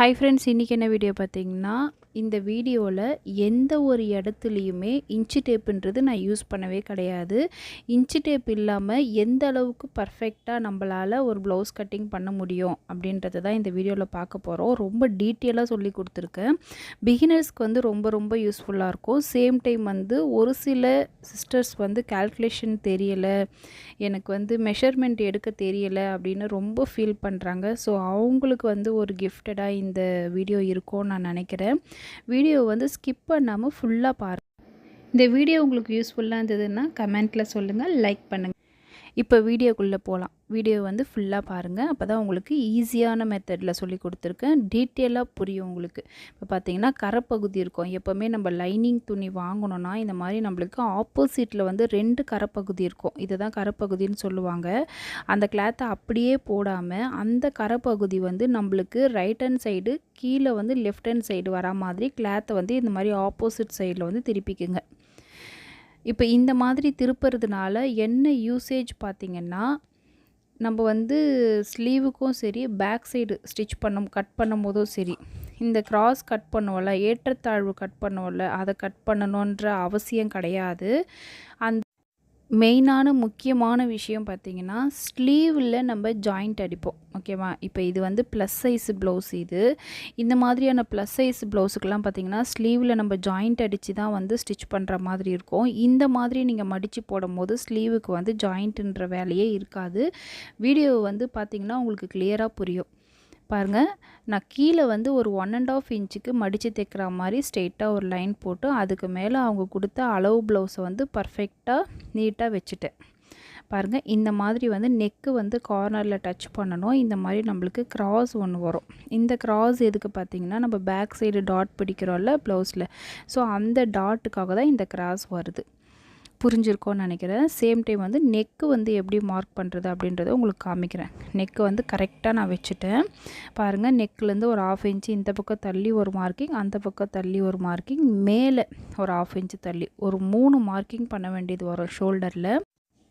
Hi friends இன்றைக்கி என்ன video பார்த்தீங்கன்னா இந்த வீடியோவில் எந்த ஒரு இடத்துலையுமே இன்ச்சு டேப்புன்றது நான் யூஸ் பண்ணவே கிடையாது. இன்ச்சு டேப் இல்லாமல் எந்த அளவுக்கு பர்ஃபெக்டாக நம்மளால் ஒரு ப்ளவுஸ் கட்டிங் பண்ண முடியும் அப்படின்றத தான் இந்த வீடியோவில் பார்க்க போகிறோம் ரொம்ப டீட்டெயிலாக சொல்லி கொடுத்துருக்கேன். பிகினர்ஸ்க்கு வந்து ரொம்ப ரொம்ப யூஸ்ஃபுல்லாக இருக்கும். சேம் டைம் வந்து ஒரு சில சிஸ்டர்ஸ் வந்து கால்குலேஷன் தெரியலை எனக்கு வந்து மெஷர்மெண்ட் எடுக்க தெரியலை அப்படின்னு ரொம்ப ஃபீல் பண்ணுறாங்க ஸோ அவங்களுக்கு வந்து ஒரு கிஃப்டடாக இந்த வீடியோ இருக்கும்னு நான் நினைக்கிறேன். வீடியோ வந்து ஸ்கிப் பண்ணாமல் ஃபுல்லாக பாருங்கள் இந்த வீடியோ உங்களுக்கு யூஸ்ஃபுல்லாக இருந்ததுன்னா கமெண்ட்டில் சொல்லுங்கள் லைக் பண்ணுங்கள் இப்போ வீடியோக்குள்ளே போகலாம். வீடியோ வந்து ஃபுல்லாக பாருங்கள் அப்போ தான் உங்களுக்கு ஈஸியான மெத்தடில் சொல்லி கொடுத்துருக்கேன். டீட்டெயிலாக புரியும் உங்களுக்கு. இப்போ பார்த்தீங்கன்னா கரைப்பகுதி இருக்கும். எப்போவுமே நம்ம லைனிங் துணி வாங்கணும்னா இந்த மாதிரி நம்மளுக்கு ஆப்போசிட்டில் வந்து ரெண்டு கரைப்பகுதி இருக்கும். இதை தான் கரைப்பகுதின்னு சொல்லுவாங்க. அந்த கிளாத்தை அப்படியே போடாமல் அந்த கரைப்பகுதி வந்து நம்மளுக்கு ரைட் ஹேண்ட் சைடு கீழே வந்து லெஃப்ட் ஹேண்ட் சைடு வரா மாதிரி கிளாத்தை வந்து இந்த மாதிரி ஆப்போசிட் சைடில் வந்து திருப்பிக்குங்க. இப்போ இந்த மாதிரி திருப்புறதுனால என்ன யூசேஜ் பார்த்திங்கன்னா நம்ம வந்து ஸ்லீவுக்கும் சரி பேக் சைடு ஸ்டிச் பண்ணும் கட் பண்ணும் போதும் சரி இந்த கிராஸ் கட் பண்ணுவோம்ல ஏற்றத்தாழ்வு கட் பண்ணுவோம்ல அதை கட் பண்ணணுன்ற அவசியம் கிடையாது. மெயினான முக்கியமான விஷயம் பார்த்திங்கன்னா ஸ்லீவில் நம்ம ஜாயிண்ட் அடிப்போம். ஓகேவா? இப்போ இது வந்து ப்ளஸ் சைஸ் ப்ளவுஸ் இது. இந்த மாதிரியான ப்ளஸ் சைஸ் ப்ளவுஸுக்கெல்லாம் பார்த்திங்கன்னா ஸ்லீவில் நம்ம ஜாயிண்ட் அடித்து தான் வந்து ஸ்டிச் பண்ணுற மாதிரி இருக்கும். இந்த மாதிரி நீங்கள் மடித்து போடும் போது ஸ்லீவுக்கு வந்து ஜாயிண்ட்டுன்ற வேலையே இருக்காது. வீடியோ வந்து பார்த்திங்கன்னா உங்களுக்கு கிளியராக புரியும். பாருங்கள் நான் கீழே வந்து ஒரு ஒன் அண்ட் ஆஃப் இன்ச்சுக்கு மடித்து தைக்கிற மாதிரி ஸ்ட்ரெயிட்டாக ஒரு லைன் போட்டு அதுக்கு மேலே அவங்க கொடுத்த அளவு ப்ளவுஸை வந்து பர்ஃபெக்டாக நீட்டாக வச்சுட்டேன். பாருங்கள் இந்த மாதிரி வந்து நெக்கு வந்து கார்னரில் டச் பண்ணணும். இந்த மாதிரி நம்மளுக்கு க்ராஸ் ஒன்று வரும். இந்த க்ராஸ் எதுக்கு பார்த்திங்கன்னா நம்ம பேக் சைடு டாட் பிடிக்கிறோம்ல ப்ளவுஸில் ஸோ அந்த டாட்டுக்காக தான் இந்த க்ராஸ் வருது. புரிஞ்சிருக்கோன்னு நினைக்கிறேன். சேம் டைம் வந்து நெக்கு வந்து எப்படி மார்க் பண்ணுறது அப்படின்றத உங்களுக்கு காமிக்கிறேன். நெக்கு வந்து கரெக்டாக நான் வச்சுட்டேன். பாருங்கள் நெக்லேருந்து ஒரு ஆஃப் இன்ச்சு இந்த பக்கம் தள்ளி ஒரு மார்க்கிங் அந்த பக்கம் தள்ளி ஒரு மார்க்கிங் மேலே ஒரு ஆஃப் இன்ச்சு தள்ளி. ஒரு மூணு மார்க்கிங் பண்ண வேண்டியது வரும் ஷோல்டரில்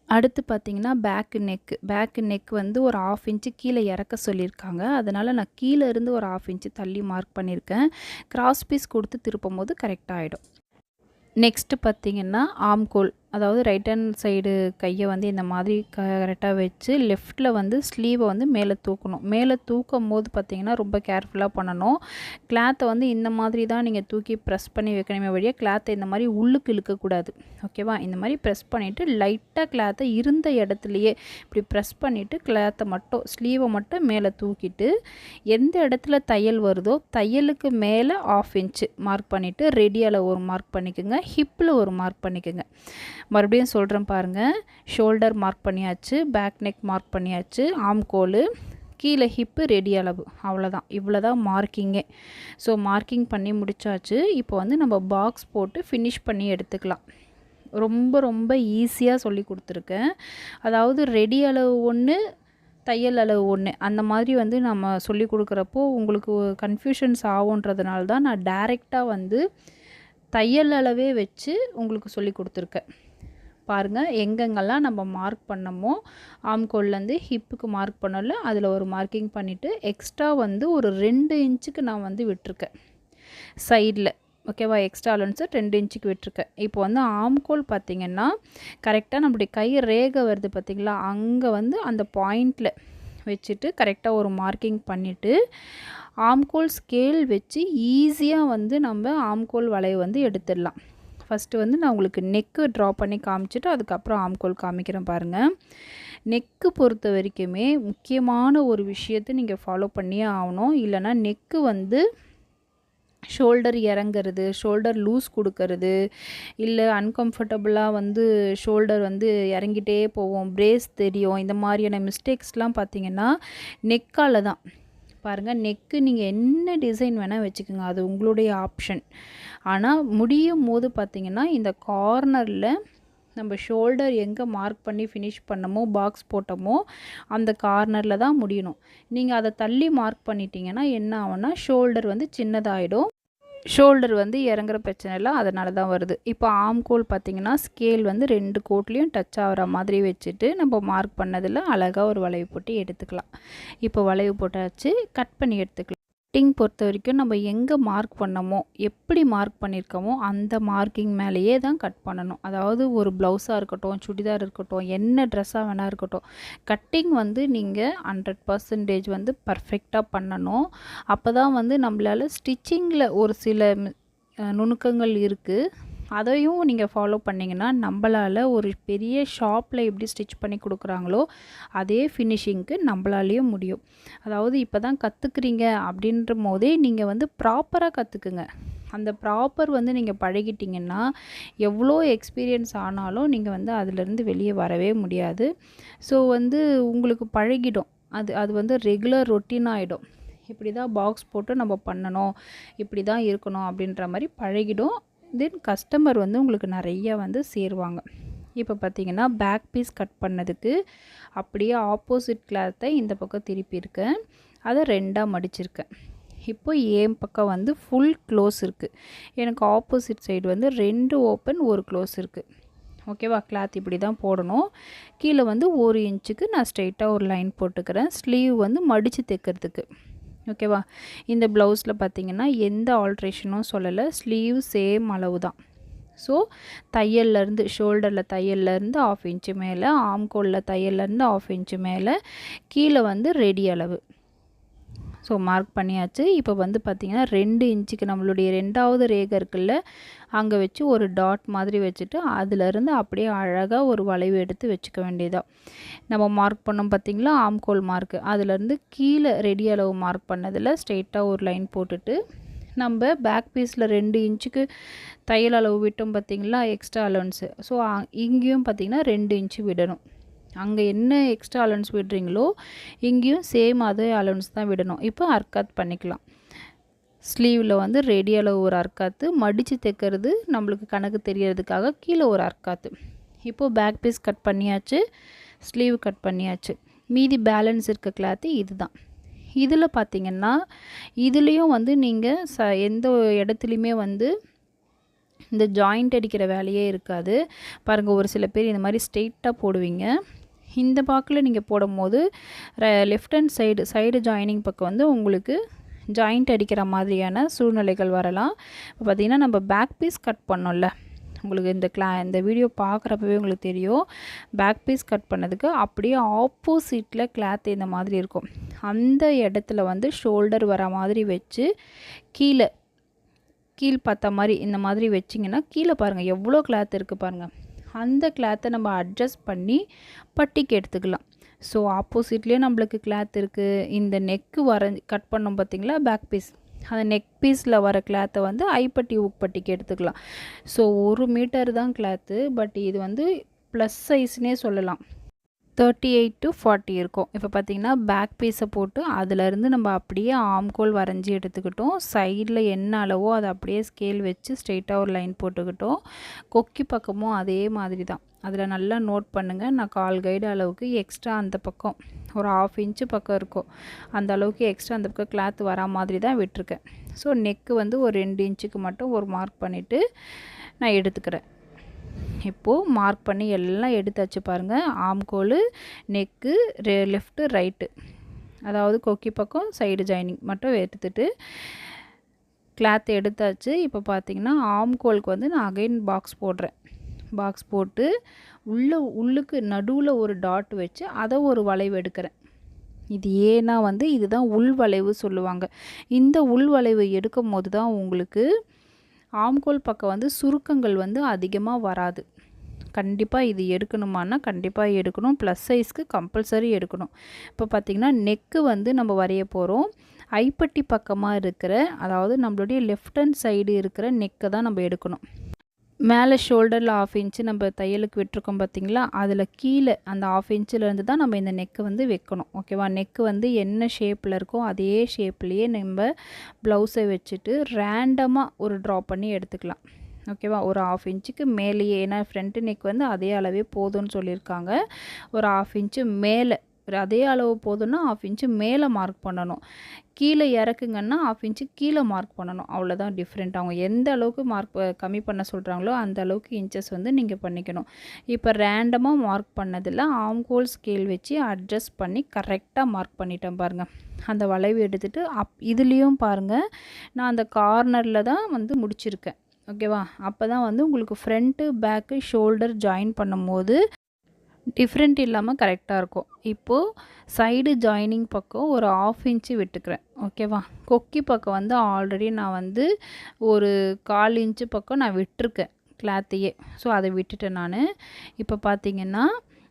அடுத்து பார்த்திங்கன்னா பேக்கு நெக்கு பேக்கு நெக் வந்து ஒரு ஆஃப் இன்ச்சு கீழே இறக்க சொல்லியிருக்காங்க. அதனால் நான் கீழே இருந்து ஒரு ஆஃப் இன்ச்சு தள்ளி மார்க் பண்ணியிருக்கேன். கிராஸ் பீஸ் கொடுத்து திருப்பும் போது கரெக்டாக ஆகிடும் நெக்ஸ்ட்டு பார்த்திங்கன்னா ஆம்கோல் அதாவது ரைட் ஹேண்ட் சைடு கையை வந்து இந்த மாதிரி கரெக்டாக வச்சு லெஃப்ட்டில் வந்து ஸ்லீவை வந்து மேலே தூக்கணும். மேலே தூக்கும் போது பார்த்திங்கன்னா ரொம்ப கேர்ஃபுல்லாக பண்ணணும். கிளாத்தை வந்து இந்த மாதிரி தான் நீங்கள் தூக்கி ப்ரெஸ் பண்ணி வைக்கணுமே வழியாக கிளாத்தை இந்த மாதிரி உள்ளுக்கு இழுக்கக்கூடாது. ஓகேவா இந்த மாதிரி ப்ரெஸ் பண்ணிவிட்டு லைட்டாக கிளாத்தை இருந்த இடத்துலையே இப்படி ப்ரெஸ் பண்ணிவிட்டு கிளாத்தை மட்டும் ஸ்லீவை மட்டும் மேலே தூக்கிட்டு எந்த இடத்துல தையல் வருதோ தையலுக்கு மேலே ஆஃப் இன்ச்சு மார்க் பண்ணிவிட்டு ரெடியால் ஒரு மார்க் பண்ணிக்கோங்க. ஹிப்பில் ஒரு மார்க் பண்ணிக்கோங்க. மறுபடியும் சொல்கிறேன் பாருங்கள் ஷோல்டர் மார்க் பண்ணியாச்சு பேக் நெக் மார்க் பண்ணியாச்சு ஆம்கோல் கீழே ஹிப்பு ரெடி அளவு. அவ்வளோதான் இவ்வளோ தான் மார்க்கிங்கே ஸோ மார்க்கிங் பண்ணி முடித்தாச்சு இப்போ வந்து நம்ம பாக்ஸ் போட்டு ஃபினிஷ் பண்ணி எடுத்துக்கலாம். ரொம்ப ரொம்ப ஈஸியாக சொல்லி கொடுத்துருக்கேன். அதாவது ரெடி அளவு ஒன்று தையல் அளவு ஒன்று அந்த மாதிரி வந்து நம்ம சொல்லி கொடுக்குறப்போ உங்களுக்கு கன்ஃபியூஷன்ஸ் ஆகுன்றதுனால தான் நான் டைரெக்டாக வந்து தையல் அளவே வச்சு உங்களுக்கு சொல்லி கொடுத்துருக்கேன். பாருங்கள் எங்கெங்கெல்லாம் நம்ம மார்க் பண்ணமோ ஆம்கோல்லேருந்து ஹிப்புக்கு மார்க் பண்ணல அதில் ஒரு மார்க்கிங் பண்ணிவிட்டு எக்ஸ்ட்ரா வந்து ஒரு ரெண்டு இன்ச்சுக்கு நான் வந்து விட்டுருக்கேன். சைடில் ஓகேவா எக்ஸ்ட்ரா அலன்ஸு ரெண்டு இன்ச்சுக்கு விட்டுருக்கேன். இப்போ வந்து ஆம்கோல் பார்த்திங்கன்னா கரெக்டாக நம்மளுடைய கை ரேகை வருது பார்த்திங்களா? அங்கே வந்து அந்த பாயிண்டில் வச்சுட்டு கரெக்டாக ஒரு மார்க்கிங் பண்ணிவிட்டு ஆம்கோல் ஸ்கேல் வச்சு ஈஸியாக வந்து நம்ம ஆம்கோல் வளைவு வந்து எடுத்துடலாம். ஃபஸ்ட்டு வந்து நான் உங்களுக்கு நெக்கு ட்ரா பண்ணி காமிச்சிட்டு அதுக்கப்புறம் ஆம்கோல் காமிக்கிறேன் பாருங்கள் நெக்கு பொறுத்த வரைக்குமே முக்கியமான ஒரு விஷயத்தை நீங்கள் ஃபாலோ பண்ணியே ஆகணும். இல்லைனா நெக்கு வந்து ஷோல்டர் இறங்குறது ஷோல்டர் லூஸ் கொடுக்கறது இல்லை அன்கம்ஃபர்டபுளாக வந்து ஷோல்டர் வந்து இறங்கிட்டே போவோம் பிரேஸ் தெரியும். இந்த மாதிரியான மிஸ்டேக்ஸ்லாம் பார்த்திங்கன்னா நெக்கால் தான். பாருங்கள் நெக்கு நீங்கள் என்ன டிசைன் வேணால் வச்சுக்கோங்க அது உங்களுடைய ஆப்ஷன் ஆனால் முடியும் போது பார்த்திங்கன்னா இந்த கார்னரில் நம்ம ஷோல்டர் எங்கே மார்க் பண்ணி ஃபினிஷ் பண்ணமோ பாக்ஸ் போட்டோமோ அந்த கார்னரில் தான் முடியணும். நீங்கள் அதை தள்ளி மார்க் பண்ணிட்டீங்கன்னா என்ன ஆகும்னா ஷோல்டர் வந்து சின்னதாகிடும் ஷோல்டர் வந்து இறங்குற பிரச்சனை இல்லை அதனால தான் வருது. இப்போ ஆம் கோல் பார்த்திங்கன்னா ஸ்கேல் வந்து ரெண்டு கோட்லேயும் டச் ஆகிற மாதிரி வச்சுட்டு நம்ம மார்க் பண்ணதில் அழகாக ஒரு வளைவு போட்டு எடுத்துக்கலாம். இப்போ வளைவு போட்டாச்சு கட் பண்ணி எடுத்துக்கலாம். கட்டிங் பொறுத்த வரைக்கும் நம்ம எங்கே மார்க் பண்ணமோ எப்படி மார்க் பண்ணியிருக்கோமோ அந்த மார்க்கிங் மேலேயே தான் கட் பண்ணணும். அதாவது ஒரு ப்ளவுஸாக இருக்கட்டும் சுடிதார் இருக்கட்டும் என்ன ட்ரெஸ்ஸாக வேணா இருக்கட்டும் கட்டிங் வந்து நீங்கள் ஹண்ட்ரட் பர்சன்டேஜ் வந்து பர்ஃபெக்டாக பண்ணணும். அப்போ தான் வந்து நம்மளால் ஸ்டிச்சிங்கில் ஒரு சில நுணுக்கங்கள் இருக்குது அதையும் நீங்கள் ஃபாலோ பண்ணிங்கன்னா நம்மளால் ஒரு பெரிய ஷாப்பில் எப்படி ஸ்டிச் பண்ணி கொடுக்குறாங்களோ அதே ஃபினிஷிங்க்கு நம்மளாலேயும் முடியும். அதாவது இப்போ தான் கற்றுக்குறீங்க அப்படின்ற போதே நீங்கள் வந்து ப்ராப்பராக கற்றுக்குங்க அந்த ப்ராப்பர் வந்து நீங்கள் பழகிட்டிங்கன்னா எவ்வளோ எக்ஸ்பீரியன்ஸ் ஆனாலும் நீங்கள் வந்து அதிலேருந்து வெளியே வரவே முடியாது. ஸோ வந்து உங்களுக்கு பழகிடும். அது அது வந்து ரெகுலர் ரொட்டீன் ஆகிடும் இப்படி தான் பாக்ஸ் போட்டு நம்ம பண்ணணும். இப்படி தான் இருக்கணும் அப்படின்ற மாதிரி பழகிடும். தென் கஸ்டமர் வந்து உங்களுக்கு நிறைய வந்து சேருவாங்க. இப்போ பார்த்தீங்கன்னா பேக் பீஸ் கட் பண்ணதுக்கு அப்படியே ஆப்போசிட் கிளாத்தை இந்த பக்கம் திருப்பியிருக்கேன். அதை ரெண்டாக மடிச்சிருக்கேன். இப்போ ஏன் பக்கம் வந்து ஃபுல் க்ளோஸ் இருக்குது எனக்கு ஆப்போசிட் சைடு வந்து ரெண்டு ஓப்பன் ஒரு க்ளோஸ் இருக்குது ஓகேவா கிளாத் இப்படி தான் போடணும். கீழே வந்து ஒரு இன்ச்சுக்கு நான் ஸ்ட்ரெயிட்டாக ஒரு லைன் போட்டுக்கிறேன். ஸ்லீவ் வந்து மடித்து தைக்கிறதுக்கு. ஓகேவா? இந்த ப்ளவுஸில் பார்த்தீங்கன்னா எந்த ஆல்ட்ரேஷனும் சொல்லலை. ஸ்லீவ் சேம் அளவு தான் ஸோ தையல்லேருந்து ஷோல்டரில் தையல்லேருந்து ஆஃப் இன்ச்சு மேலே ஆம்கோலில் தையல்லேருந்து ஆஃப் இன்ச்சு மேலே கீழே வந்து ரெடி அளவு. ஸோ மார்க் பண்ணியாச்சு. இப்போ வந்து பார்த்திங்கன்னா ரெண்டு இன்ச்சுக்கு நம்மளுடைய ரெண்டாவது ரேகை இருக்குல்ல அங்கே வச்சு ஒரு டாட் மாதிரி வச்சுட்டு அதுலேருந்து அப்படியே அழகாக ஒரு வளைவு எடுத்து வச்சுக்க வேண்டியதான் நம்ம மார்க் பண்ணோம் பார்த்திங்களா? ஆம்கோல் மார்க்கு அதுலேருந்து கீழே ரெடி அளவு மார்க் பண்ணதில் ஸ்ட்ரெயிட்டாக ஒரு லைன் போட்டுட்டு நம்ம பேக் பீஸில் ரெண்டு இன்ச்சுக்கு தையல் அளவு விட்டோம் பார்த்திங்களா? எக்ஸ்ட்ரா அலவன்ஸு ஸோ இங்கேயும் பார்த்திங்கன்னா ரெண்டு இன்ச்சு விடணும். அங்கே என்ன எக்ஸ்ட்ரா அலவன்ஸ் விடுறீங்களோ இங்கேயும் சேம் அதே அலவன்ஸ் தான் விடணும். இப்போ அர்க்காத் பண்ணிக்கலாம். ஸ்லீவில் வந்து ரெடி அளவு ஒரு அர்க்காத்து மடித்து தைக்கிறது நம்மளுக்கு கணக்கு தெரியறதுக்காக கீழே ஒரு அர்க்காத்து இப்போது பேக் பீஸ் கட் பண்ணியாச்சு ஸ்லீவ் கட் பண்ணியாச்சு. மீதி பேலன்ஸ் இருக்க கிளாத்து இது தான் இதில் பார்த்திங்கன்னா இதுலேயும் வந்து நீங்கள் ச எந்த இடத்துலையுமே வந்து இந்த ஜாயிண்ட் அடிக்கிற வேலையே இருக்காது. பாருங்கள் ஒரு சில பேர் இந்த மாதிரி ஸ்ட்ரெயிட்டாக போடுவீங்க. இந்த பாக்கில் நீங்கள் போடும்போது left hand side side joining பக்கம் வந்து உங்களுக்கு ஜாயிண்ட் அடிக்கிற மாதிரியான சூழ்நிலைகள் வரலாம். இப்போ பார்த்திங்கன்னா நம்ம பேக் பீஸ் கட் பண்ணோம்ல. உங்களுக்கு இந்த கிளா இந்த வீடியோ பார்க்குறப்பவே உங்களுக்கு தெரியும். பேக் பீஸ் கட் பண்ணதுக்கு அப்படியே ஆப்போசிட்டில் கிளாத் இந்த மாதிரி இருக்கும். அந்த இடத்துல வந்து ஷோல்டர் வர மாதிரி வச்சு கீழே கீழ் பார்த்த மாதிரி இந்த மாதிரி வச்சிங்கன்னா கீழே பாருங்கள் எவ்வளோ கிளாத் இருக்குது பாருங்கள் அந்த கிளாத்தை நம்ம அட்ஜஸ்ட் பண்ணி பட்டிக்கு எடுத்துக்கலாம். ஸோ ஆப்போசிட்லேயே நம்மளுக்கு கிளாத் இருக்குது இந்த நெக்கு வர கட் பண்ணோம் பார்த்திங்களா? பேக் பீஸ் அந்த நெக் பீஸில் வர கிளாத்தை வந்து ஐப்பட்டி உப்பட்டிக்கு எடுத்துக்கலாம். ஸோ ஒரு மீட்டர் தான் கிளாத்து பட் இது வந்து ப்ளஸ் சைஸ்னே சொல்லலாம். தேர்ட்டி எயிட் டு ஃபார்ட்டி இருக்கும். இப்போ பார்த்திங்கன்னா பேக் பீஸை போட்டு அதிலேருந்து நம்ம அப்படியே ஆம்கோல் வரைஞ்சி எடுத்துக்கிட்டோம். சைடில் என்ன அளவோ அதை அப்படியே ஸ்கேல் வச்சு ஸ்ட்ரெயிட்டாக ஒரு லைன் போட்டுக்கிட்டோம். கொக்கி பக்கமும் அதே மாதிரி தான். அதில் நல்லா நோட் பண்ணுங்கள் நான் கால் கைடு அளவுக்கு எக்ஸ்ட்ரா அந்த பக்கம் ஒரு ஆஃப் இன்ச்சு பக்கம் இருக்கும். அந்த அளவுக்கு எக்ஸ்ட்ரா அந்த பக்கம் கிளாத் வரா மாதிரி தான் விட்டுருக்கேன். ஸோ நெக்கு வந்து ஒரு ரெண்டு இன்ச்சுக்கு மட்டும் ஒரு மார்க் பண்ணிவிட்டு நான் எடுத்துக்கிறேன். இப்போது மார்க் பண்ணி எல்லாம் எடுத்தாச்சு பாருங்கள் ஆம்கோல் நெக்கு ரெ லெஃப்ட்டு ரைட்டு அதாவது கொக்கி பக்கம் சைடு ஜாயினிங் மட்டும் எடுத்துட்டு கிளாத் எடுத்தாச்சு இப்போ பார்த்தீங்கன்னா ஆம்கோலுக்கு வந்து நான் அகைன் பாக்ஸ் போடுறேன். பாக்ஸ் போட்டு உள்ளே உள்ளுக்கு நடுவில் ஒரு டாட் வச்சு அதை ஒரு வளைவு எடுக்கிறேன். இது ஏன்னா வந்து இதுதான் உள் வளைவு சொல்லுவாங்க. இந்த உள் வளைவு எடுக்கும் போது தான் உங்களுக்கு ஆம்கோல் பக்கம் வந்து சுருக்கங்கள் வந்து அதிகமாக வராது. கண்டிப்பாக இது எடுக்கணுமானா கண்டிப்பாக எடுக்கணும். ப்ளஸ் சைஸ்க்கு கம்பல்சரி எடுக்கணும். இப்போ பார்த்திங்கன்னா நெக்கு வந்து நம்ம வரைய போகிறோம் ஐப்பட்டி பக்கமாக இருக்கிற அதாவது நம்மளுடைய லெஃப்ட் ஹண்ட் சைடு இருக்கிற நெக்கை தான் நம்ம எடுக்கணும். மேலே ஷோல்டரில் ஆஃப் இன்ச்சு நம்ம தையலுக்கு விட்டுருக்கோம் பார்த்திங்களா? அதில் கீழே அந்த ஆஃப் இன்ச்சிலேருந்து தான் நம்ம இந்த நெக்கு வந்து வைக்கணும். ஓகேவா நெக்கு வந்து என்ன ஷேப்பில் இருக்கோ அதே ஷேப்லேயே நம்ம ப்ளவுஸை வச்சுட்டு ரேண்டமாக ஒரு ட்ரா பண்ணி எடுத்துக்கலாம். ஓகேவா ஒரு ஆஃப் இன்ச்சுக்கு மேலேயே ஏன்னா ஃப்ரண்ட்டு நெக் வந்து அதே அளவே போதும்னு சொல்லியிருக்காங்க. ஒரு ஆஃப் இன்ச்சு மேலே அதே அளவு போதும்னா ஆஃப் இன்ச்சு மேலே மார்க் பண்ணணும். கீழே இறக்குங்கன்னா ஆஃப் இன்ச்சு கீழே மார்க் பண்ணணும். அவ்வளோதான் டிஃப்ரெண்ட் அவங்க எந்த அளவுக்கு மார்க் கம்மி பண்ண சொல்கிறாங்களோ அந்த அளவுக்கு இன்ச்சஸ் வந்து நீங்கள் பண்ணிக்கணும். இப்போ ரேண்டமாக மார்க் பண்ணதில் ஆம்கோல் ஸ்கேல் வச்சு அட்ஜஸ்ட் பண்ணி கரெக்டாக மார்க் பண்ணிட்டேன் பாருங்கள் அந்த வளைவு எடுத்துகிட்டு அப் இதுலேயும் பாருங்கள் நான் அந்த கார்னரில் தான் வந்து முடிச்சிருக்கேன். ஓகேவா அப்போ தான் வந்து உங்களுக்கு ஃப்ரண்ட்டு பேக்கு ஷோல்டர் ஜாயின் பண்ணும்போது டிஃப்ரெண்ட் இல்லாமல் கரெக்டாக இருக்கும். இப்போது சைடு ஜாயினிங் பக்கம் ஒரு ஆஃப் இன்ச்சு விட்டுக்கிறேன். ஓகேவா கொக்கி பக்கம் வந்து ஆல்ரெடி நான் வந்து ஒரு கால் இன்ச்சு பக்கம் நான் விட்டுருக்கேன் கிளாத்தையே ஸோ அதை விட்டுட்டேன் நான். இப்போ பார்த்திங்கன்னா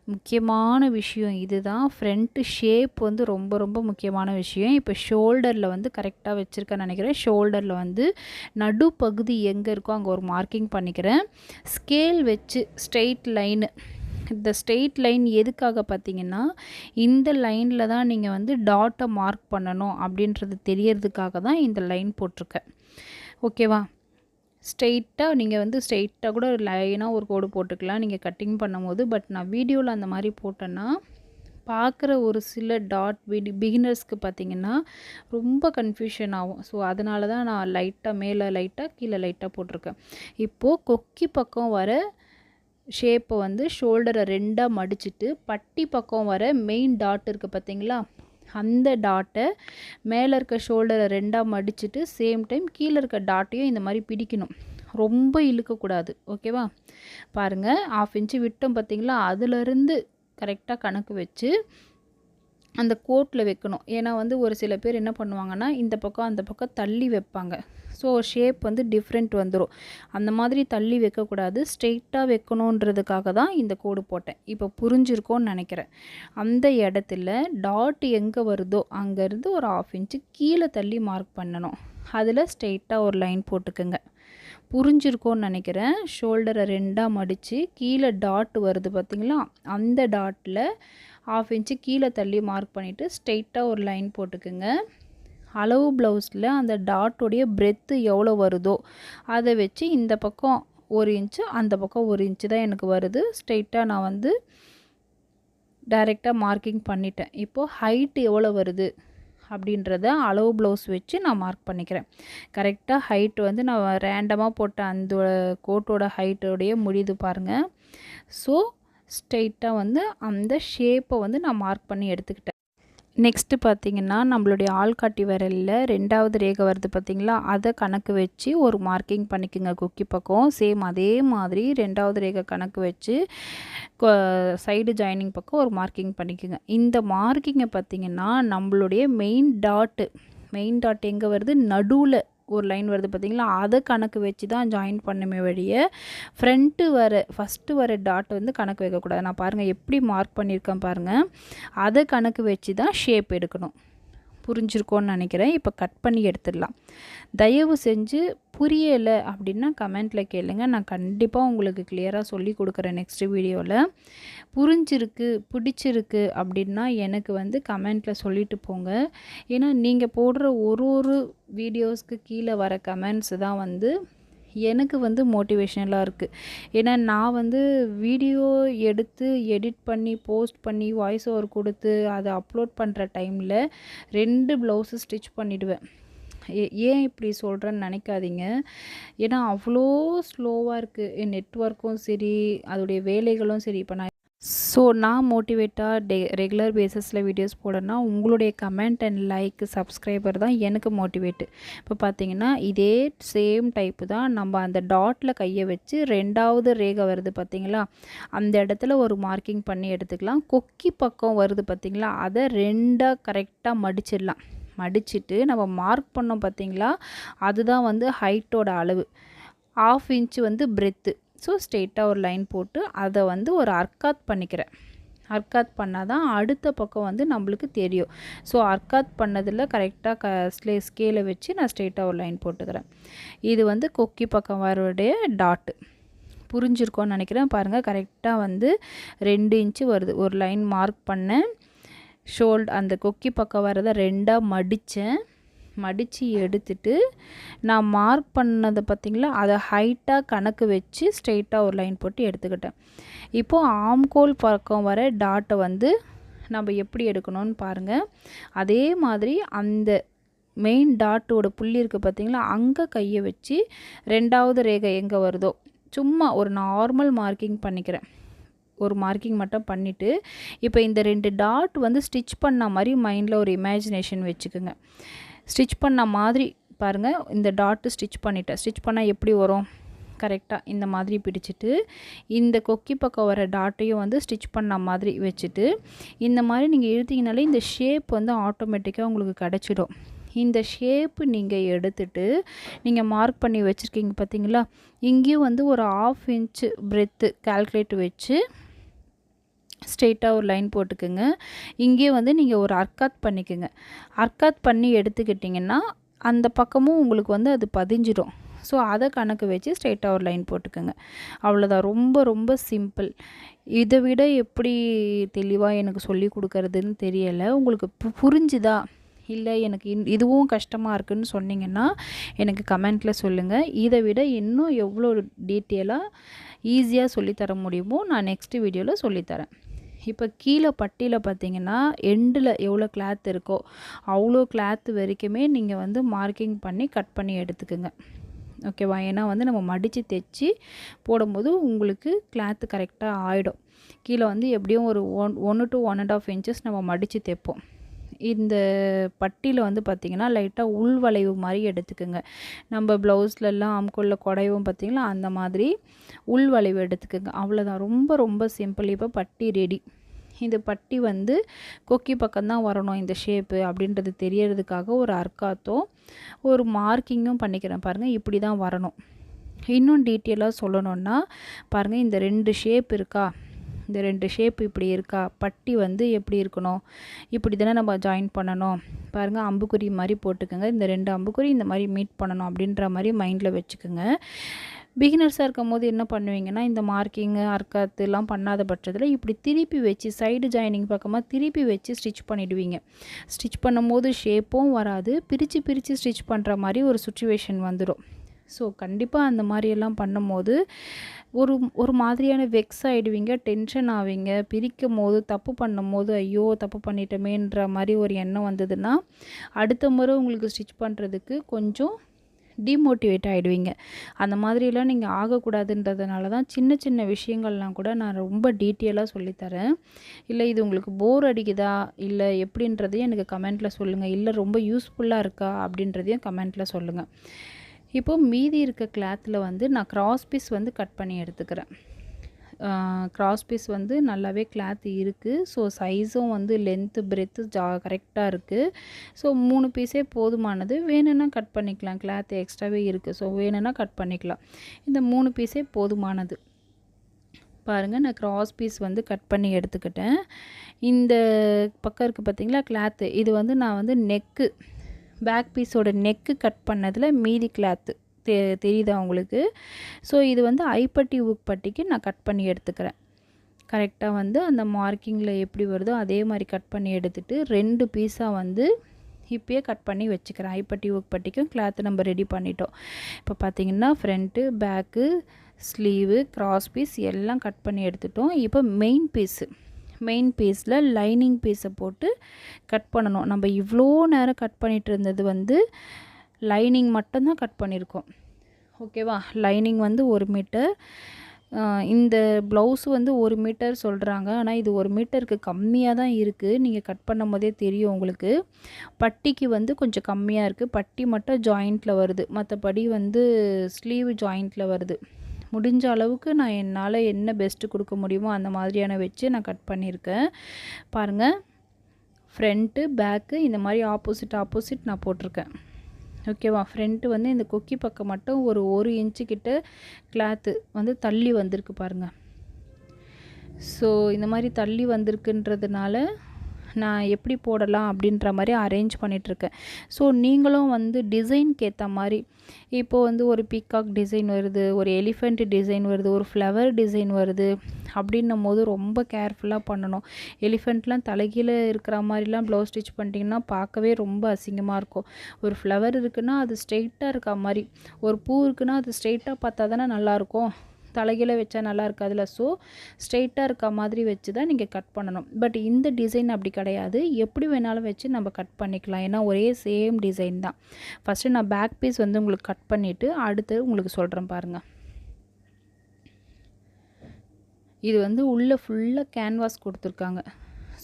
முக்கியமான விஷயம் இதுதான். ஃப்ரண்ட்டு ஷேப் வந்து ரொம்ப ரொம்ப முக்கியமான விஷயம். இப்போ ஷோல்டரில் வந்து கரெக்டாக வச்சுருக்கேன் நினைக்கிறேன். ஷோல்டரில் வந்து நடுப்பகுதி எங்கே இருக்கோ அங்கே ஒரு மார்க்கிங் பண்ணிக்கிறேன். ஸ்கேல் வச்சு ஸ்ட்ரெயிட் லைனு இந்த ஸ்ட்ரெயிட் லைன் எதுக்காக பார்த்தீங்கன்னா இந்த லைனில் தான் நீங்கள் வந்து டாட்டை மார்க் பண்ணணும் அப்படின்றது தெரியறதுக்காக தான் இந்த லைன் போட்டிருக்கேன். ஓகேவா ஸ்ட்ரெயிட்டாக நீங்கள் வந்து ஸ்ட்ரெயிட்டாக கூட ஒரு லைனாக ஒரு கோடு போட்டுக்கலாம் நீங்கள் கட்டிங் பண்ணும்போது. பட் நான் வீடியோவில் அந்த மாதிரி போட்டேன்னா பார்க்குற ஒரு சில டாட் பிடி பிகினர்ஸ்க்கு பார்த்தீங்கன்னா ரொம்ப கன்ஃபியூஷன் ஆகும். ஸோ அதனால தான் நான் லைட்டாக மேலே லைட்டாக கீழே லைட்டாக போட்டிருக்கேன். இப்போது கொக்கி பக்கம் வர ஷேப்பை வந்து ஷோல்டரை ரெண்டாக மடிச்சுட்டு பட்டி பக்கம் வர மெயின் டாட் இருக்குது பார்த்தீங்களா அந்த டாட்டை மேலே இருக்க ஷோல்டரை ரெண்டாக மடிச்சுட்டு சேம் டைம் கீழே இருக்க டாட்டையும் இந்த மாதிரி பிடிக்கணும். ரொம்ப இழுக்கக்கூடாது ஓகேவா பாருங்கள் ஆஃப் இன்ச்சு விட்டோம் பார்த்தீங்களா அதுலேருந்து கரெக்டாக கணக்கு வச்சு அந்த கோட்டில் வைக்கணும். ஏன்னா வந்து ஒரு சில பேர் என்ன பண்ணுவாங்கன்னா இந்த பக்கம் அந்த பக்கம் தள்ளி வைப்பாங்க. ஸோ ஷேப் வந்து டிஃப்ரெண்ட் வந்துடும் அந்த மாதிரி தள்ளி வைக்கக்கூடாது. ஸ்ட்ரெயிட்டாக வைக்கணுன்றதுக்காக தான் இந்த கோடு போட்டேன். இப்போ புரிஞ்சிருக்கோன்னு நினைக்கிறேன். அந்த இடத்துல டாட் எங்கே வருதோ அங்கேருந்து ஒரு ஆஃப் இன்ச்சு கீழே தள்ளி மார்க் பண்ணணும். அதில் ஸ்ட்ரெயிட்டாக ஒரு லைன் போட்டுக்கோங்க. புரிஞ்சிருக்கோன்னு நினைக்கிறேன். ஷோல்டரை ரெண்டாக மடித்து கீழே டாட் வருது பார்த்திங்களா அந்த டாட்டில் ஆஃப் இன்ச்சு கீழே தள்ளி மார்க் பண்ணிவிட்டு ஸ்ட்ரெயிட்டாக ஒரு லைன் போட்டுக்குங்க. அளவு ப்ளவுஸில் அந்த டாட்டோடைய பிரெத்து எவ்வளோ வருதோ அதை வச்சு இந்த பக்கம் ஒரு இன்ச்சு அந்த பக்கம் ஒரு இன்ச்சு தான் எனக்கு வருது. ஸ்ட்ரெயிட்டாக நான் வந்து டைரெக்டாக மார்க்கிங் பண்ணிட்டேன். இப்போது ஹைட்டு எவ்வளோ வருது அப்படின்றத அளவு ப்ளவுஸ் வச்சு நான் மார்க் பண்ணிக்கிறேன். கரெக்டாக ஹைட் வந்து நான் ரேண்டமாக போட்ட அந்த கோட்டோட ஹைட்டோடைய முடியுது பாருங்கள் ஸோ ஸ்ட்ரெயிட்டாக வந்து அந்த ஷேப்பை வந்து நான் மார்க் பண்ணி எடுத்துக்கிட்டேன். நெக்ஸ்ட்டு பார்த்தீங்கன்னா நம்மளுடைய ஆள்காட்டி விரலில் ரெண்டாவது ரேகை வருது பார்த்திங்களா? அதை கணக்கு வச்சு ஒரு மார்க்கிங் பண்ணிக்கோங்க குக்கி பக்கம். சேம் அதே மாதிரி ரெண்டாவது ரேகை கணக்கு வச்சு சைடு ஜாயினிங் பக்கம் ஒரு மார்க்கிங் பண்ணிக்கோங்க. இந்த மார்க்கிங்கை பார்த்திங்கன்னா நம்மளுடைய மெயின் டாட்டு மெயின் டாட் எங்கே வருது? நடுவில் ஒரு லைன் வருது பார்த்திங்களா அதை கணக்கு வச்சு தான் ஜாயின் பண்ணுமே வழிய ஃப்ரண்ட்டு வர ஃபஸ்ட்டு வர டாட் வந்து கணக்கு வைக்கக்கூடாது. நான் பாருங்கள் எப்படி மார்க் பண்ணியிருக்கேன் பாருங்கள் அதை கணக்கு வச்சு தான் ஷேப் எடுக்கணும். புரிஞ்சிருக்கோன்னு நினைக்கிறேன். இப்போ கட் பண்ணி எடுத்துடலாம். தயவு செஞ்சு புரியலை அப்படின்னா கமெண்ட்டில் கேளுங்க. நான் கண்டிப்பாக உங்களுக்கு கிளியராக சொல்லி கொடுக்குறேன் நெக்ஸ்ட் வீடியோவில் புரிஞ்சிருக்கு பிடிச்சிருக்கு அப்படின்னா எனக்கு வந்து கமெண்ட்டில் சொல்லிட்டு போங்க. ஏன்னா நீங்கள் போடுற ஒரு ஒரு வீடியோஸ்க்கு கீழே வர கமெண்ட்ஸ் தான் வந்து எனக்கு வந்து மோட்டிவேஷனலாக இருக்குது ஏன்னா நான் வந்து வீடியோ எடுத்து எடிட் பண்ணி போஸ்ட் பண்ணி வாய்ஸ் ஓவர் கொடுத்து அதை அப்லோட் பண்ணுற டைமில் ரெண்டு ப்ளவுஸு ஸ்டிச் பண்ணிவிடுவேன் ஏன் இப்படி சொல்கிறேன்னு நினைக்காதீங்க. ஏன்னா அவ்வளோ ஸ்லோவாக இருக்குது என் நெட்ஒர்க்கும் சரி அதோடைய வேலைகளும் சரி. இப்போ நான் ஸோ நான் மோட்டிவேட்டாக டே ரெகுலர் பேஸஸில் வீடியோஸ் போடனா உங்களுடைய கமெண்ட் அண்ட் லைக் சப்ஸ்கிரைபர் தான் எனக்கு மோட்டிவேட்டு இப்போ பார்த்தீங்கன்னா இதே சேம் டைப்பு தான் நம்ம அந்த டாட்டில் கையை வச்சு ரெண்டாவது ரேகை வருது பார்த்தீங்களா அந்த இடத்துல ஒரு மார்க்கிங் பண்ணி எடுத்துக்கலாம். கொக்கி பக்கம் வருது பார்த்தீங்களா அதை ரெண்டாக கரெக்டாக மடிச்சிடலாம். மடிச்சுட்டு நம்ம மார்க் பண்ணோம் பார்த்தீங்களா அதுதான் வந்து ஹைட்டோட அளவு. ஆஃப் இன்ச்சு வந்து பிரெத்து ஸோ ஸ்ட்ரெயிட்டாக ஒரு லைன் போட்டு அதை வந்து ஒரு அர்க்காத் பண்ணிக்கிறேன். அர்க்காத் பண்ணால் தான் அடுத்த பக்கம் வந்து நம்மளுக்கு தெரியும். ஸோ அர்க்காத் பண்ணதில் கரெக்டாக க ஸ்லே ஸ்கேலை வச்சு நான் ஸ்ட்ரெயிட்டாக ஒரு லைன் போட்டுக்கிறேன். இது வந்து கொக்கி பக்கம் வரவுடைய டாட்டு புரிஞ்சிருக்கோன்னு நினைக்கிறேன். பாருங்கள் கரெக்டாக வந்து ரெண்டு இன்ச்சு வருது. ஒரு லைன் மார்க் பண்ணேன். ஷோல்ட் அந்த கொக்கி பக்கம் வரதை ரெண்டாக மடித்தேன் மடித்து எடுத்துட்டு நான் மார்க் பண்ணதை பார்த்திங்களா அதை ஹைட்டாக கணக்கு வச்சு ஸ்ட்ரெயிட்டாக ஒரு லைன் போட்டு எடுத்துக்கிட்டேன். இப்போது ஆம்கோல் பக்கம் வர டாட்டை வந்து நம்ம எப்படி எடுக்கணும்னு பாருங்கள் அதே மாதிரி அந்த மெயின் டாட்டோட புள்ளி இருக்குது பார்த்திங்களா அங்கே கையை வச்சு ரெண்டாவது ரேகை எங்கே வருதோ? சும்மா ஒரு நார்மல் மார்க்கிங் பண்ணிக்கிறேன். ஒரு மார்க்கிங் மட்டும் பண்ணிவிட்டு இப்போ இந்த ரெண்டு டாட் வந்து ஸ்டிச் பண்ண மாதிரி மைண்டில் ஒரு இமேஜினேஷன் வச்சுக்கோங்க. ஸ்டிச் பண்ண மாதிரி பாருங்கள் இந்த டாட்டு ஸ்டிச் பண்ணிட்டேன். ஸ்டிச் பண்ணால் எப்படி வரும்? கரெக்டாக இந்த மாதிரி பிடிச்சிட்டு இந்த கொக்கி பக்கம் வர டாட்டையும் வந்து ஸ்டிச் பண்ண மாதிரி வச்சுட்டு இந்த மாதிரி நீங்கள் இழுத்தீங்கனாலே இந்த ஷேப் வந்து ஆட்டோமேட்டிக்காக உங்களுக்கு கிடச்சிடும். இந்த ஷேப்பு நீங்கள் எடுத்துட்டு நீங்கள் மார்க் பண்ணி வச்சுருக்கீங்க பார்த்தீங்களா இங்கேயும் வந்து ஒரு ஆஃப் இன்ச்சு பிரெத்து கால்குலேட் வச்சு ஸ்ட்ரெயிட்டாக ஒரு லைன் போட்டுக்குங்க. இங்கேயே வந்து நீங்கள் ஒரு அர்க்காத் பண்ணிக்கோங்க. அர்க்காத் பண்ணி எடுத்துக்கிட்டிங்கன்னா அந்த பக்கமும் உங்களுக்கு வந்து அது பதிஞ்சிடும் ஸோ அதை கணக்கு வச்சு ஸ்ட்ரெயிட்டாக ஒரு லைன் போட்டுக்கோங்க. அவ்வளோதான் ரொம்ப ரொம்ப சிம்பிள். இதை விட எப்படி தெளிவாக எனக்கு சொல்லி கொடுக்கறதுன்னு தெரியலை. உங்களுக்கு பு புரிஞ்சுதா? இல்லை எனக்கு இன் இதுவும் கஷ்டமாக இருக்குன்னு சொன்னீங்கன்னா எனக்கு கமெண்ட்டில் சொல்லுங்கள் இதை விட இன்னும் எவ்வளோ டீட்டெயிலாக ஈஸியாக சொல்லித்தர முடியுமோ நான் நெக்ஸ்ட் வீடியோவில் சொல்லித்தரேன். இப்போ கீழே பட்டியில் பார்த்தீங்கன்னா எண்டில் எவ்வளோ கிளாத் இருக்கோ அவ்வளோ கிளாத் வரைக்குமே நீங்கள் வந்து மார்க்கிங் பண்ணி கட் பண்ணி எடுத்துக்கோங்க. ஓகேவா ஏன்னா வந்து நம்ம மடித்து தைச்சி போடும்போது உங்களுக்கு கிளாத்து கரெக்டாக ஆகிடும் கீழே வந்து எப்படியும் ஒரு ஒன் ஒன்று to one and half inches நம்ம மடித்து தைப்போம். இந்த பட்டியில் வந்து பார்த்திங்கன்னா லைட்டாக உள் வளைவு மாதிரி எடுத்துக்கோங்க. நம்ம ப்ளவுஸ்லலாம் ஆம்கோலில் குடையும் பார்த்திங்களா அந்த மாதிரி உள் வளைவு எடுத்துக்கோங்க. அவ்வளோதான் ரொம்ப ரொம்ப சிம்பிள். இப்போ பட்டி ரெடி. இந்த பட்டி வந்து கொக்கி பக்கம்தான் வரணும் இந்த ஷேப்பு அப்படின்றது தெரியறதுக்காக ஒரு அர்க்காத்தோ ஒரு மார்க்கிங்கும் பண்ணிக்கிறேன். பாருங்கள் இப்படி தான் வரணும். இன்னும் டீட்டெயிலாக சொல்லணுன்னா பாருங்கள் இந்த ரெண்டு ஷேப் இருக்கா? இந்த ரெண்டு ஷேப் இப்படி இருக்கா? பட்டி வந்து எப்படி இருக்கணும்? இப்படி தானே நம்ம ஜாயின் பண்ணணும். பாருங்கள் அம்புக்குறி மாதிரி போட்டுக்கோங்க. இந்த ரெண்டு அம்புக்குறி இந்த மாதிரி மீட் பண்ணணும் அப்படின்ற மாதிரி மைண்டில் வச்சுக்கோங்க. பிகினர்ஸாக இருக்கும் போது என்ன பண்ணுவீங்கன்னா இந்த மார்க்கிங்கு அர்க்கத்துலாம் பண்ணாத பட்சத்தில் இப்படி திருப்பி வச்சு சைடு ஜாயினிங் பக்கமாக திருப்பி வச்சு ஸ்டிச் பண்ணிவிடுவீங்க ஸ்டிச் பண்ணும்போது ஷேப்பும் வராது. பிரித்து பிரித்து ஸ்டிச் பண்ணுற மாதிரி ஒரு சுச்சுவேஷன் வந்துடும் ஸோ கண்டிப்பாக அந்த மாதிரியெல்லாம் பண்ணும்போது ஒரு ஒரு மாதிரியான வெக்ஸ் ஆகிடுவீங்க டென்ஷன் ஆவீங்க பிரிக்கும் போது தப்பு பண்ணும் போது ஐயோ தப்பு பண்ணிட்டோமேன்ற மாதிரி ஒரு எண்ணம் வந்ததுன்னா அடுத்த முறை உங்களுக்கு ஸ்டிச் பண்ணுறதுக்கு கொஞ்சம் டிமோட்டிவேட் ஆகிடுவீங்க அந்த மாதிரிலாம் நீங்கள் ஆகக்கூடாதுன்றதுனால தான் சின்ன சின்ன விஷயங்கள்லாம் கூட நான் ரொம்ப டீட்டெயிலாக சொல்லித்தரேன். இல்லை இது உங்களுக்கு போர் அடிக்குதா? இல்லை எப்படின்றதையும் எனக்கு கமெண்ட்டில் சொல்லுங்கள் இல்லை ரொம்ப யூஸ்ஃபுல்லாக இருக்கா? அப்படின்றதையும் கமெண்ட்டில் சொல்லுங்கள் இப்போது மீதி இருக்க கிளாத்தில் வந்து நான் கிராஸ் பீஸ் வந்து கட் பண்ணி எடுத்துக்கிறேன். கிராஸ் பீஸ் வந்து நல்லாவே கிளாத் இருக்குது ஸோ சைஸும் வந்து லென்த்து பிரெத்து ஜா கரெக்டாக இருக்குது ஸோ மூணு பீஸே போதுமானது. வேணும்னா கட் பண்ணிக்கலாம். கிளாத் எக்ஸ்ட்ராவே இருக்குது ஸோ வேணும்னா கட் பண்ணிக்கலாம். இந்த மூணு பீஸே போதுமானது. பாருங்கள் நான் கிராஸ் பீஸ் வந்து கட் பண்ணி எடுத்துக்கிட்டேன். இந்த பக்கம் இருக்குது பார்த்தீங்களா கிளாத்து இது வந்து நான் வந்து நெக்கு பேக் பீஸோட நெக்கு கட் பண்ணதில் மீதி கிளாத்து தெ தெரியுதா உங்களுக்கு? ஸோ இது வந்து ஐப்பட்டி ஊக் பட்டிக்கு நான் கட் பண்ணி எடுத்துக்கிறேன். கரெக்டாக வந்து அந்த மார்க்கிங்கில் எப்படி வருதோ அதே மாதிரி கட் பண்ணி எடுத்துகிட்டு ரெண்டு பீஸாக வந்து இப்போயே கட் பண்ணி வச்சுக்கிறேன். ஐப்பட்டி ஊக் பட்டிக்கும் கிளாத்து நம்ம ரெடி பண்ணிட்டோம். இப்போ பார்த்திங்கன்னா front back sleeve cross piece எல்லாம் கட் பண்ணி எடுத்துட்டோம். இப்போ மெயின் பீஸு மெயின் பீஸில் லைனிங் பீஸை போட்டு கட் பண்ணணும். நம்ம இவ்வளோ நேரம் கட் பண்ணிகிட்டு இருந்தது வந்து லைனிங் மட்டும்தான் கட் பண்ணியிருக்கோம் ஓகேவா லைனிங் வந்து ஒரு மீட்டர் இந்த ப்ளவுஸ் வந்து ஒரு மீட்டர் சொல்கிறாங்க ஆனால் இது ஒரு மீட்டருக்கு கம்மியாக தான் இருக்குது நீங்கள் கட் பண்ணும் போதே தெரியும் உங்களுக்கு. பட்டிக்கு வந்து கொஞ்சம் கம்மியாக இருக்குது பட்டி மட்டும் ஜாயிண்ட்டில் வருது. மற்றபடி வந்து ஸ்லீவ் ஜாயிண்ட்டில் வருது. முடிஞ்ச அளவுக்கு நான் என்னால் என்ன பெஸ்ட்டு கொடுக்க முடியுமோ அந்த மாதிரியான வச்சு நான் கட் பண்ணியிருக்கேன். பாருங்கள் ஃப்ரண்ட்டு பேக்கு இந்த மாதிரி ஆப்போசிட் ஆப்போசிட் நான் போட்டிருக்கேன். ஓகேவா ஃப்ரண்ட்டு வந்து இந்த கொக்கி பக்கம் மட்டும் ஒரு ஒரு இன்ச்சு கிட்ட கிளாத்து வந்து தள்ளி வந்திருக்கு பாருங்கள் ஸோ இந்த மாதிரி தள்ளி வந்திருக்குன்றதுனால நான் எப்படி போடலாம் அப்படின்ற மாதிரி அரேஞ்ச் பண்ணிகிட்ருக்கேன் ஸோ நீங்களும் வந்து டிசைனுக்கு ஏற்ற மாதிரி இப்போது வந்து ஒரு பீகாக் டிசைன் வருது ஒரு எலிஃபெண்ட் டிசைன் வருது ஒரு ஃப்ளவர் டிசைன் வருது அப்படின்னும் போது ரொம்ப கேர்ஃபுல்லாக பண்ணணும். எலிஃபெண்ட்லாம் தலைகீழ இருக்கிற மாதிரிலாம் ப்ளவுஸ் ஸ்டிச் பண்ணிட்டிங்கன்னா பார்க்கவே ரொம்ப அசிங்கமாக இருக்கும். ஒரு ஃப்ளவர் இருக்குன்னா அது ஸ்ட்ரெயிட்டாக இருக்க மாதிரி ஒரு பூ இருக்குன்னா அது ஸ்ட்ரெயிட்டாக பார்த்தா தானே நல்லாயிருக்கும் தலைகீழே வச்சா நல்லா இருக்காதுல்ல? ஸோ ஸ்ட்ரெயிட்டாக இருக்க மாதிரி வச்சு தான் நீங்கள் கட் பண்ணணும். பட் இந்த டிசைன் அப்படி கிடையாது. எப்படி வேணாலும் வச்சு நம்ம கட் பண்ணிக்கலாம். ஏன்னா ஒரே சேம் டிசைன் தான். ஃபஸ்ட்டு நான் பேக் பீஸ் வந்து உங்களுக்கு கட் பண்ணிவிட்டு அடுத்து உங்களுக்கு சொல்கிறேன் பாருங்கள் இது வந்து உள்ளே ஃபுல்லாக கேன்வாஸ் கொடுத்துருக்காங்க.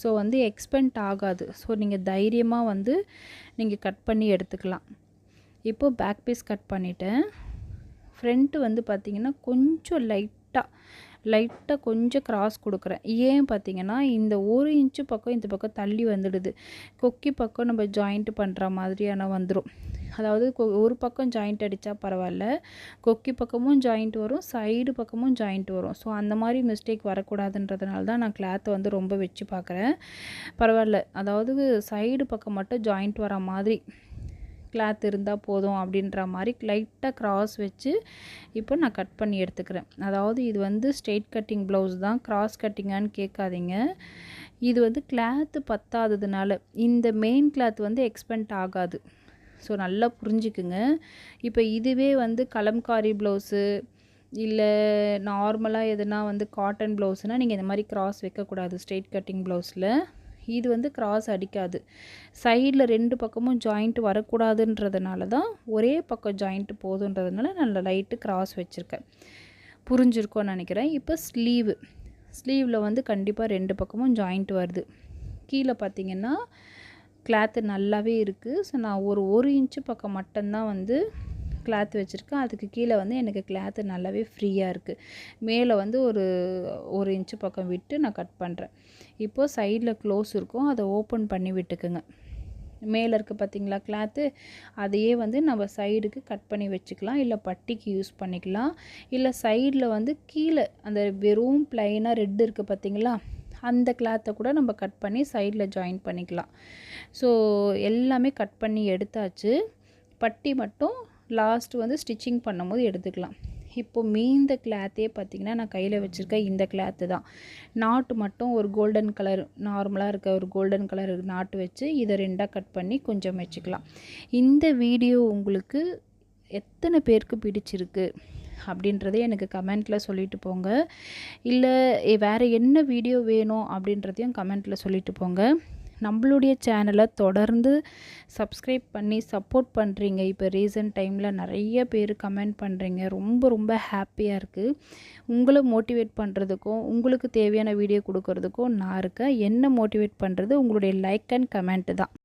ஸோ வந்து எக்ஸ்பெண்ட் ஆகாது. ஸோ நீங்கள் தைரியமாக வந்து நீங்கள் கட் பண்ணி எடுத்துக்கலாம். இப்போது பேக் பீஸ் கட் பண்ணிவிட்டேன் ஃப்ரண்ட்டு வந்து பார்த்திங்கன்னா கொஞ்சம் லைட்டாக லைட்டாக கொஞ்சம் கிராஸ் கொடுக்குறேன். ஏன் பார்த்தீங்கன்னா இந்த ஒரு இன்ச்சு பக்கம் இந்த பக்கம் தள்ளி வந்துடுது. கொக்கி பக்கம் நம்ம ஜாயிண்ட் பண்ணுற மாதிரியான வந்துடும் அதாவது கொ- ஒரு பக்கம் ஜாயிண்ட் அடித்தா பரவாயில்ல. கொக்கி பக்கமும் ஜாயிண்ட் வரும் சைடு பக்கமும் ஜாயிண்ட் வரும். ஸோ அந்த மாதிரி மிஸ்டேக் வரக்கூடாதுன்றதுனால தான் நான் கிளாத்தை வந்து ரொம்ப வச்சு பார்க்குறேன் பரவாயில்ல. அதாவது சைடு பக்கம் மட்டும் ஜாயிண்ட் வர மாதிரி கிளாத் இருந்தால் போதும் அப்படின்ற மாதிரி லைட்டாக க்ராஸ் வச்சு இப்போ நான் கட் பண்ணி எடுத்துக்கிறேன். அதாவது இது வந்து ஸ்ட்ரெயிட் கட்டிங் ப்ளவுஸ் தான். க்ராஸ் கட்டிங்கான்னு கேட்காதீங்க. இது வந்து கிளாத்து பத்தாததுனால இந்த மெயின் கிளாத் வந்து எக்ஸ்பெண்ட் ஆகாது. ஸோ நல்லா புரிஞ்சுக்குங்க. இப்போ இதுவே வந்து கலம்காரி ப்ளவுஸு இல்லை நார்மலாக எதுனா வந்து காட்டன் ப்ளவுஸ்னால் நீங்கள் இந்த மாதிரி க்ராஸ் வைக்கக்கூடாது ஸ்ட்ரெயிட் கட்டிங் ப்ளவுஸில் இது வந்து கிராஸ் அடிக்காது. சைடில் ரெண்டு பக்கமும் ஜாயிண்ட் வரக்கூடாதுன்றதுனால தான் ஒரே பக்கம் ஜாயிண்ட் போதுன்றதுனால நான் லைட்டு கிராஸ் வச்சுருக்கேன். புரிஞ்சிருக்கோன்னு நினைக்கிறேன். இப்போ ஸ்லீவு ஸ்லீவில் வந்து கண்டிப்பாக ரெண்டு பக்கமும் ஜாயிண்ட் வருது. கீழே பார்த்தீங்கன்னா கிளாத்து நல்லாவே இருக்குது ஸோ நான் ஒரு ஒரு இன்ச்சு பக்கம் மட்டும்தான் வந்து கிளாத் வச்சுருக்கேன். அதுக்கு கீழே வந்து எனக்கு கிளாத்து நல்லாவே ஃப்ரீயாக இருக்குது மேலே வந்து ஒரு ஒரு இன்ச்சு பக்கம் விட்டு நான் கட் பண்ணுறேன் இப்போது சைடில் க்ளோஸ் இருக்கும். அதை ஓப்பன் பண்ணி விட்டுக்குங்க. மேலே இருக்க பார்த்தீங்களா கிளாத்து அதையே வந்து நம்ம சைடுக்கு கட் பண்ணி வச்சுக்கலாம். இல்லை பட்டிக்கு யூஸ் பண்ணிக்கலாம். இல்லை சைடில் வந்து கீழே அந்த வெறும் ப்ளைனாக ரெட் இருக்குது பார்த்தீங்களா அந்த கிளாத்தை கூட நம்ம கட் பண்ணி சைடில் ஜாயின் பண்ணிக்கலாம். ஸோ எல்லாமே கட் பண்ணி எடுத்தாச்சு. பட்டி மட்டும் லாஸ்ட் வந்து ஸ்டிச்சிங் பண்ணும்போது எடுத்துக்கலாம். இப்போ மீந்த கிளாத்தே பார்த்திங்கன்னா நான் கையில் வச்சுருக்க இந்த கிளாத்து தான். நாட்டு மட்டும் ஒரு கோல்டன் கலர் நார்மலாக இருக்க ஒரு கோல்டன் கலர் நாட்டு வச்சு இதை ரெண்டாக கட் பண்ணி கொஞ்சம் வச்சுக்கலாம். இந்த வீடியோ உங்களுக்கு எத்தனை பேருக்கு பிடிச்சிருக்கு அப்படின்றதே எனக்கு கமெண்ட்டில் சொல்லிட்டு போங்க. இல்லை வேறு என்ன வீடியோ வேணும் அப்படின்றதையும் கமெண்ட்டில் சொல்லிட்டு போங்க. நம்மளுடைய சேனலை தொடர்ந்து சப்ஸ்கிரைப் பண்ணி சப்போர்ட் பண்ணுறீங்க இப்போ ரீசன்ட் டைமில் நிறைய பேர் கமெண்ட் பண்ணுறீங்க ரொம்ப ரொம்ப ஹாப்பியாக இருக்குது உங்களை மோட்டிவேட் பண்ணுறதுக்கும் உங்களுக்கு தேவையான வீடியோ கொடுக்கறதுக்கும் நான் இருக்கேன். என்ன மோட்டிவேட் பண்ணுறது உங்களுடைய லைக் அண்ட் கமெண்ட் தான்.